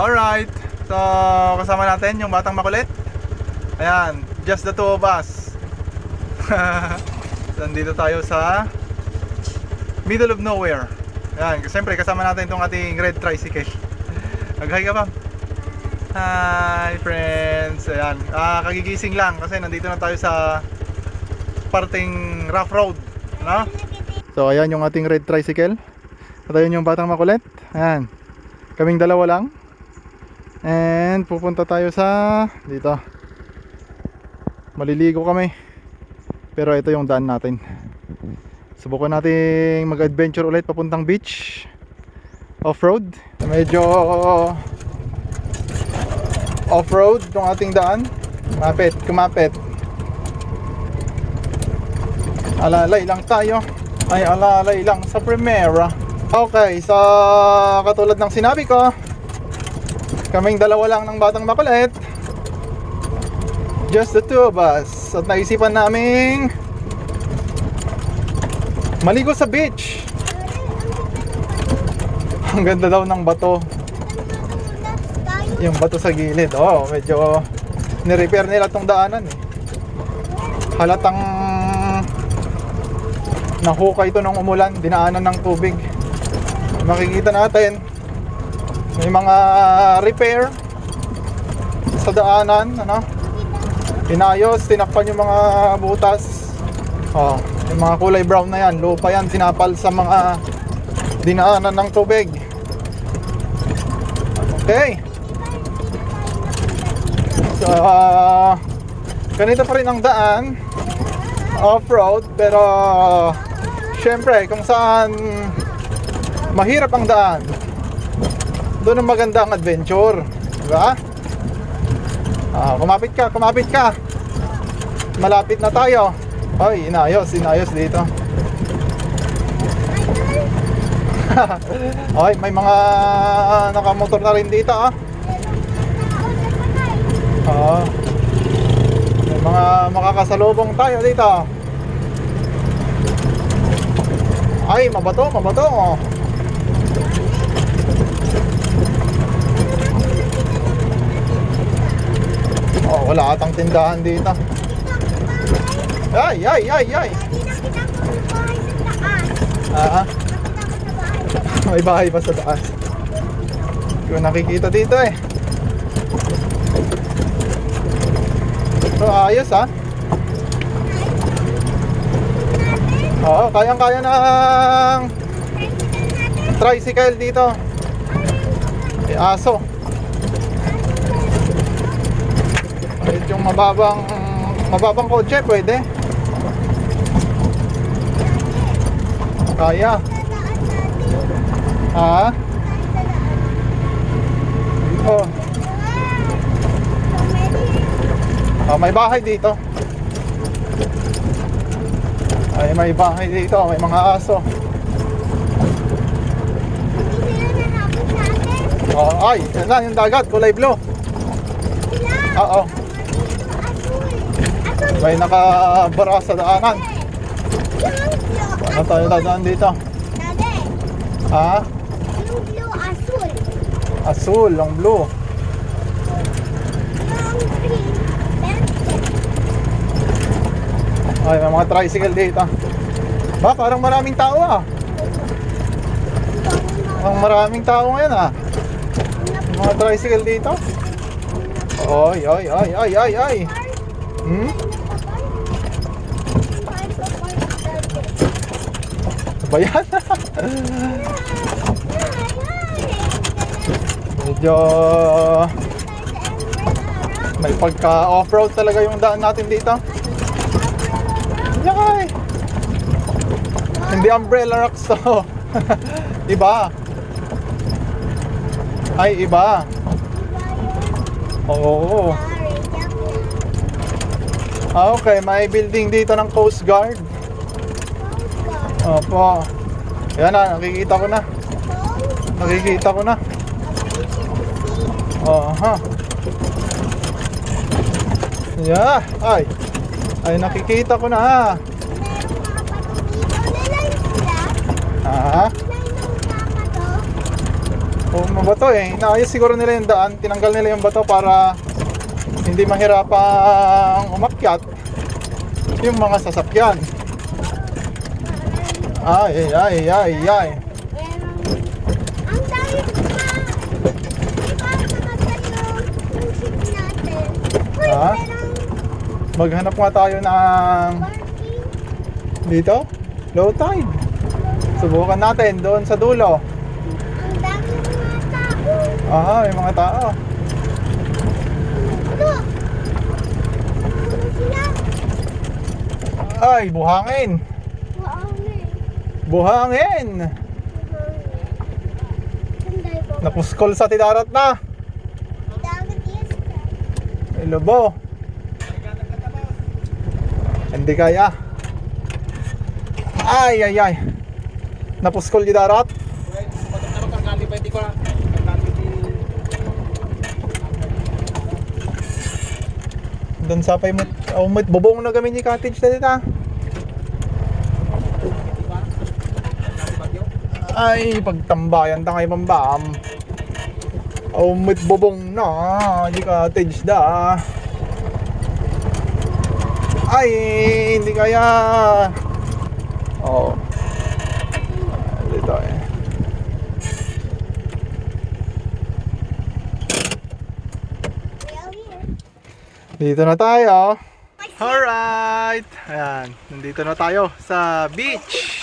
Alright, so kasama natin yung batang makulit. Ayan, just the two of us. Nandito tayo sa middle of nowhere. Ayan, siyempre kasama natin itong ating red tricycle. Mag-hi ka ba? Hi friends! Ayan, ah, kagigising lang kasi nandito na tayo sa parting rough road. No? So ayan yung ating red tricycle. At ayun yung batang makulit. Ayan. Kaming dalawa lang. And pupunta tayo sa dito. Maliligo kami. Pero ito yung daan natin. Subukan nating mag-adventure ulit papuntang beach. Off-road. Medyo off-road tong ating daan. Kumapit, kumapit. Alalay lang tayo. Ay, alalay lang sa Primera. Okay, sa katulad ng sinabi ko, kaming dalawa lang ng batang makulit. Just the two of us. At naisipan naming maligo sa beach. Ang ganda daw ng bato. Yung bato sa gilid. Oh, medyo ni-repair nila tong daanan eh. Halatang nahukay ito nung umulan, dinaanan ng tubig. Makikita natin may mga repair sa daanan, ano? Inayos, tinakpan yung mga butas. Oh, yung mga kulay brown na yan, lupa yan, tinapal sa mga dinaanan ng tubig. Okay. So, ah, ganito pa rin ang daan off-road pero syempre kung saan mahirap ang daan doon ang maganda ang adventure di ba? Ah, kumapit ka, kumapit ka malapit na tayo ay, inayos, inayos dito ay, may mga nakamotor na rin dito ah Oo. May mga makakasalubong tayo dito. Ay, mabato, mabato. Oh. Wala atang tindahan dito. Ay, ay, ay, ay. Ah, may bahay pa sa taas. Hindi nakikita dito eh. So, ayos ah. Oo, kayang-kaya ng tricycle dito. May aso. Kahit yung mababang mababang kotse pwede. Kaya. Ha? Oh, oh, may bahay dito. Ay, may bahay dito, may mga aso. Oh, ay, yan yung dagat, kulay blue. Oo, may nakabara sa daanan. Ano tayo dadaan dito? Ha? Asul, ang blue. Ay, may mga tricycle dito. Ba, parang maraming tao ah. Parang maraming tao ngayon ah. Mga tricycle dito. Oy, oy, oy, oy, oy, oy. Hmm? Ba yan? Medyo may pagka off-road talaga yung daan natin dito. Yakay! Hindi umbrella rocks to. iba. Ay, iba. Oo. Ah, okay, may building dito ng Coast Guard. Opo. Yan na, nakikita ko na. Nakikita ko na. Aha. Yeah, ay. Ay, nakikita ko na ha. Ha? O mabato eh. Naayos siguro nila yung daan. Tinanggal nila yung bato para hindi mahirapang umakyat yung mga sasakyan. Ay, ay, ay, ay, ay. Ang dami pa. Di ba namatay yung yung ship natin? Uy, Ha? merong Maghanap nga tayo ng parking. dito. Low tide. Subukan natin doon sa dulo. Ang dami mga tao. Aha, may mga tao. Look! Ano? Ay, buhangin. Buhangin. Napuskol sa tidarat na. May lobo. Hindi kaya. Ay, ay, ay. Napuskol di darat. Doon sa pay mo, oh, bubong na gamin ni cottage na dito. Ay, pagtambayan ta kay pambam. Oh, may bubong na, di cottage da. Ay, hindi kaya. Oh. Dito eh. Dito na tayo. Alright! Ayan, nandito na tayo sa beach.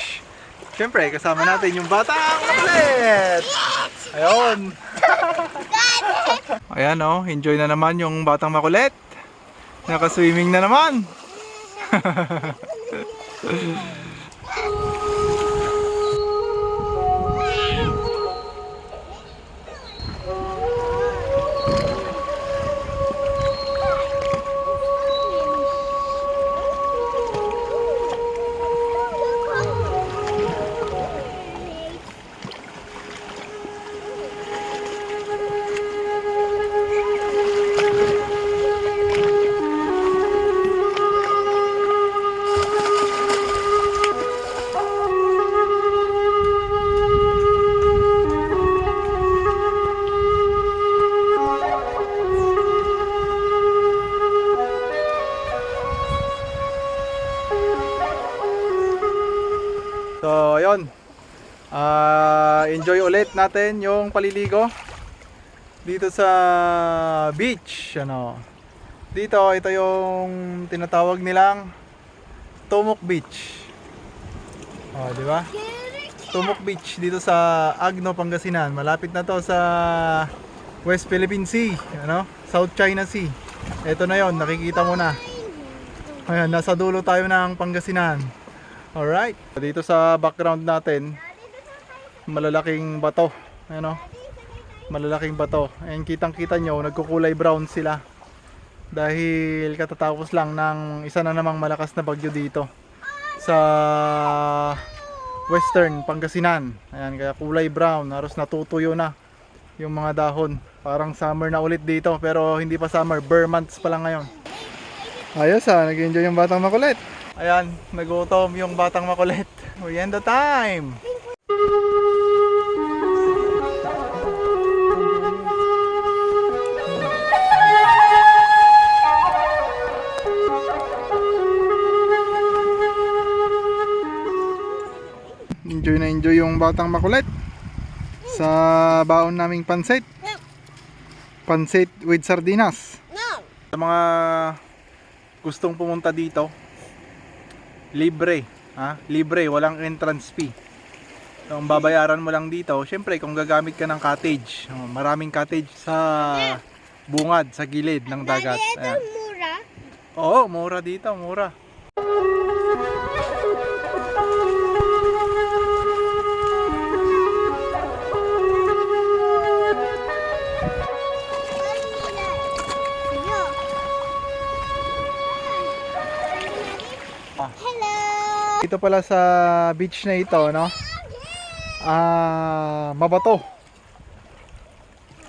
Siyempre, kasama natin yung batang ulit! Ayun! Ayan oh, enjoy na naman yung batang makulit. Naka-swimming na naman. So, ayun. Ah, enjoy ulit natin yung paliligo dito sa beach, ano. Dito ito yung tinatawag nilang Tumok Beach. Oh, di ba? Tumok Beach dito sa Agno, Pangasinan. Malapit na to sa West Philippine Sea, ano? South China Sea. Ito na 'yon, nakikita mo na. Ayan, nasa dulo tayo ng Pangasinan. Alright. Dito sa background natin, malalaking bato. Ano? Malalaking bato. Ayan, kitang-kita nyo, nagkukulay brown sila. Dahil katatapos lang ng isa na namang malakas na bagyo dito. Sa western Pangasinan. Ayan, kaya kulay brown. Haros natutuyo na yung mga dahon. Parang summer na ulit dito. Pero hindi pa summer. Bare months pa lang ngayon. Ayos ah, nag-enjoy yung batang makulit. Ayan, nagutom yung batang makulit. We end the time. Enjoy na enjoy yung batang makulit sa baon naming pansit. Pansit with sardinas. Sa mga gustong pumunta dito, libre. Ha? Libre, walang entrance fee. So, ang babayaran mo lang dito, syempre kung gagamit ka ng cottage, oh, maraming cottage sa bungad, sa gilid ng dagat. Ayan. mura. Oo, mura dito, mura. Dito pala sa beach na ito, no? Ah, mabato.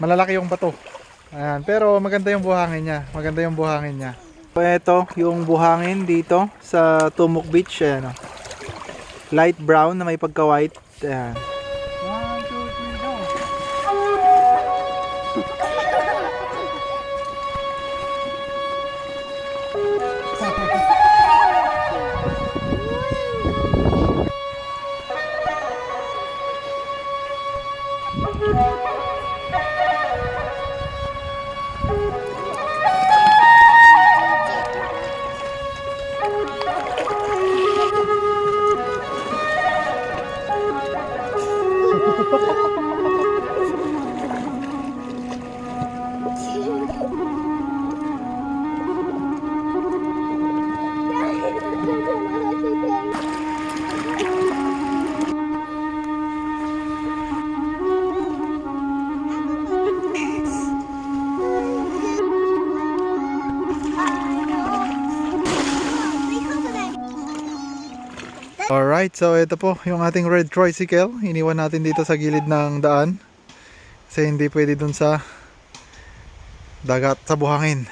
Malalaki yung bato. Ayan, pero maganda yung buhangin niya. Maganda yung buhangin niya. So, ito yung buhangin dito sa Tumok Beach. Ayan, oh. Light brown na may pagka-white. Ayan. Alright, so ito po yung ating red tricycle. Iniwan natin dito sa gilid ng daan. Kasi hindi pwede dun sa dagat sa buhangin.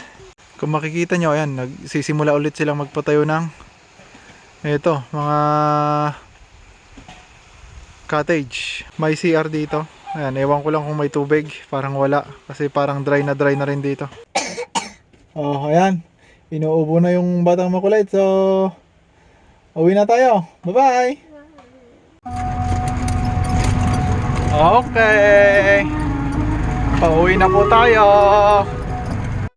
Kung makikita nyo, ayan, nagsisimula ulit silang magpatayo ng ito, mga cottage. May CR dito. Ayan, ewan ko lang kung may tubig. Parang wala. Kasi parang dry na dry na rin dito. oh, ayan. Inuubo na yung batang makulit. So, uwi na tayo. Bye-bye! Okay. Pauwi na po tayo.